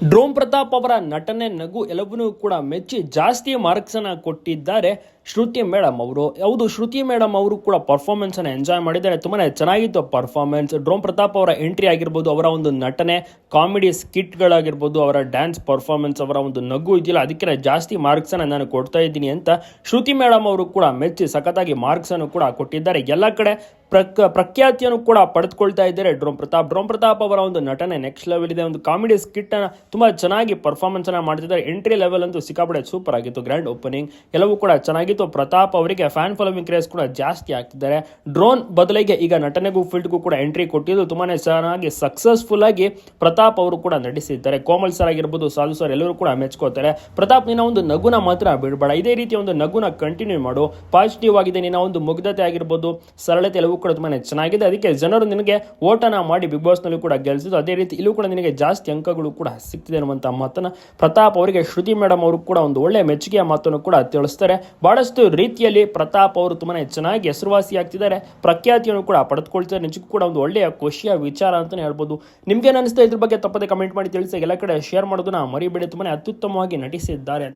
ಡ್ರೋಮ್ ಪ್ರತಾಪ್ ಅವರ ನಟನೆ ನಗು ಎಲ್ಲವನ್ನೂ ಕೂಡ ಮೆಚ್ಚಿ ಜಾಸ್ತಿ ಮಾರ್ಕ್ಸ್ ಅನ್ನ ಕೊಟ್ಟಿದ್ದಾರೆ ಶ್ರುತಿ ಮೇಡಮ್ ಅವರು. ಹೌದು, ಶ್ರುತಿ ಮೇಡಮ್ ಅವರು ಕೂಡ ಪರ್ಫಾರ್ಮೆನ್ಸ್ ಅನ್ನ ಎಂಜಾಯ್ ಮಾಡಿದ್ದಾರೆ. ತುಂಬಾನೇ ಚೆನ್ನಾಗಿತ್ತು ಪರ್ಫಾರ್ಮೆನ್ಸ್ ಡ್ರೋಮ್ ಪ್ರತಾಪ್ ಅವರ ಎಂಟ್ರಿ ಆಗಿರ್ಬೋದು, ಅವರ ಒಂದು ನಟನೆ ಕಾಮಿಡಿ ಸ್ಕಿಟ್ಗಳಾಗಿರ್ಬೋದು ಅವರ ಡ್ಯಾನ್ಸ್ ಪರ್ಫಾರ್ಮೆನ್ಸ್ ಅವರ ಒಂದು ನಗು ಇದೆಯಲ್ಲ ಅದಕ್ಕೆ ಜಾಸ್ತಿ ಮಾರ್ಕ್ಸ್ ಅನ್ನ ನಾನು ಕೊಡ್ತಾ ಇದ್ದೀನಿ ಅಂತ ಶ್ರುತಿ ಮೇಡಮ್ ಅವರು ಕೂಡ ಮೆಚ್ಚಿ ಸಖತ್ತಾಗಿ ಮಾರ್ಕ್ಸ್ ಅನ್ನು ಕೂಡ ಕೊಟ್ಟಿದ್ದಾರೆ. ಎಲ್ಲ ಕಡೆ ಪ್ರಕ್ ಪ್ರಖ್ಯಾತಿಯನ್ನು ಕೂಡ ಪಡೆದುಕೊಳ್ತಾ ಇದ್ದಾರೆ ಡ್ರೋಮ್ ಪ್ರತಾಪ್. ಡ್ರೋಮ್ ಪ್ರತಾಪ್ ಅವರ ಒಂದು ನಟನೆ ನೆಕ್ಸ್ಟ್ ಲೆವೆಲ್ ಇದೆ. ಒಂದು ಕಾಮಿಡಿ ಸ್ಕಿಟ್ ಅನ್ನು ತುಂಬಾ ಚೆನ್ನಾಗಿ ಪರ್ಫಾರ್ಮೆನ್ಸ್ ಅನ್ನ ಮಾಡ್ತಿದ್ದಾರೆ. ಎಂಟ್ರಿ ಲೆವೆಲ್ ಅಂತೂ ಸಿಕ್ಕಾಪಡೆ ಸೂಪರ್ ಆಗಿತ್ತು. ಗ್ರ್ಯಾಂಡ್ ಓಪನಿಂಗ್ ಎಲ್ಲವೂ ಕೂಡ ಚೆನ್ನಾಗಿತ್ತು. ಪ್ರತಾಪ್ ಅವರಿಗೆ ಫ್ಯಾನ್ ಫಾಲೋವಿಂಗ್ ಕ್ರೇಸ್ ಕೂಡ ಜಾಸ್ತಿ ಆಗ್ತಿದ್ದಾರೆ. ಡ್ರೋನ್ ಬದಲಿಗೆ ಈಗ ನಟನೆಗೂ ಫೀಲ್ಡ್ಗೂ ಕೂಡ ಎಂಟ್ರಿ ಕೊಟ್ಟಿದ್ದು ತುಂಬಾನೇ ಚೆನ್ನಾಗಿ ಸಕ್ಸಸ್ಫುಲ್ ಆಗಿ ಪ್ರತಾಪ್ ಅವರು ಕೂಡ ನಟಿಸಿದ್ದಾರೆ. ಕೋಮಲ್ ಸರ್ ಆಗಿರ್ಬೋದು, ಸಾಧು ಸರ್ ಎಲ್ಲರೂ ಕೂಡ ಮೆಚ್ಕೋತಾರೆ. ಪ್ರತಾಪ್, ನಿನ್ನ ಒಂದು ನಗುನ ಮಾತ್ರ ಬಿಡಬೇಡ. ಇದೇ ರೀತಿ ಒಂದು ನಗುನ ಕಂಟಿನ್ಯೂ ಮಾಡು. ಪಾಸಿಟಿವ್ ಆಗಿದೆ. ನಿನ್ನ ಒಂದು ಮುಗ್ಧತೆ ಆಗಿರ್ಬೋದು. ಸರಳತೆ ಕೂಡ ತುಂಬಾ ಚೆನ್ನಾಗಿದೆ. ಅದಕ್ಕೆ ಜನರು ನಿನಗೆ ಓಟನ ಮಾಡಿ ಬಿಗ್ ಬಾಸ್ನಲ್ಲಿ ಕೂಡ ಗೆಲ್ಸಿದ್ದು ಅದೇ ರೀತಿ ಇಲ್ಲೂ ಕೂಡ ನಿನಗೆ ಜಾಸ್ತಿ ಅಂಕಗಳು ಕೂಡ ಸಿಗ್ತಿದೆ ಅನ್ನುವಂಥ ಮಾತನ್ನ ಪ್ರತಾಪ್ ಅವರಿಗೆ ಶ್ರುತಿ ಮೇಡಮ್ ಅವರು ಕೂಡ ಒಂದು ಒಳ್ಳೆ ಮೆಚ್ಚುಗೆಯ ಮಾತನ್ನು ಕೂಡ ತಿಳಿಸ್ತಾರೆ. ಬಹಳಷ್ಟು ರೀತಿಯಲ್ಲಿ ಪ್ರತಾಪ್ ಅವರು ತುಂಬಾ ಚೆನ್ನಾಗಿ ಹೆಸರುವಾಸಿ ಆಗ್ತಿದ್ದಾರೆ. ಪ್ರಖ್ಯಾತಿಯನ್ನು ಕೂಡ ಪಡೆದುಕೊಳ್ತಾರೆ ನಿಜಕ್ಕೂ ಕೂಡ ಒಂದು ಒಳ್ಳೆಯ ಖುಷಿಯ ವಿಚಾರ ಅಂತಾನೆ ಹೇಳ್ಬೋದು. ನಿಮ್ಗೆ ಅನಿಸ್ತಾ ಇದ್ರ ಬಗ್ಗೆ ತಪ್ಪದೆ ಕಮೆಂಟ್ ಮಾಡಿ ತಿಳಿಸಿ. ಎಲ್ಲ ಕಡೆ ಶೇರ್ ಮಾಡೋದನ್ನ ಮರಿಬೇಡಿ. ತುಂಬಾ ಅತ್ಯುತ್ತಮವಾಗಿ ನಟಿಸಿದ್ದಾರೆ.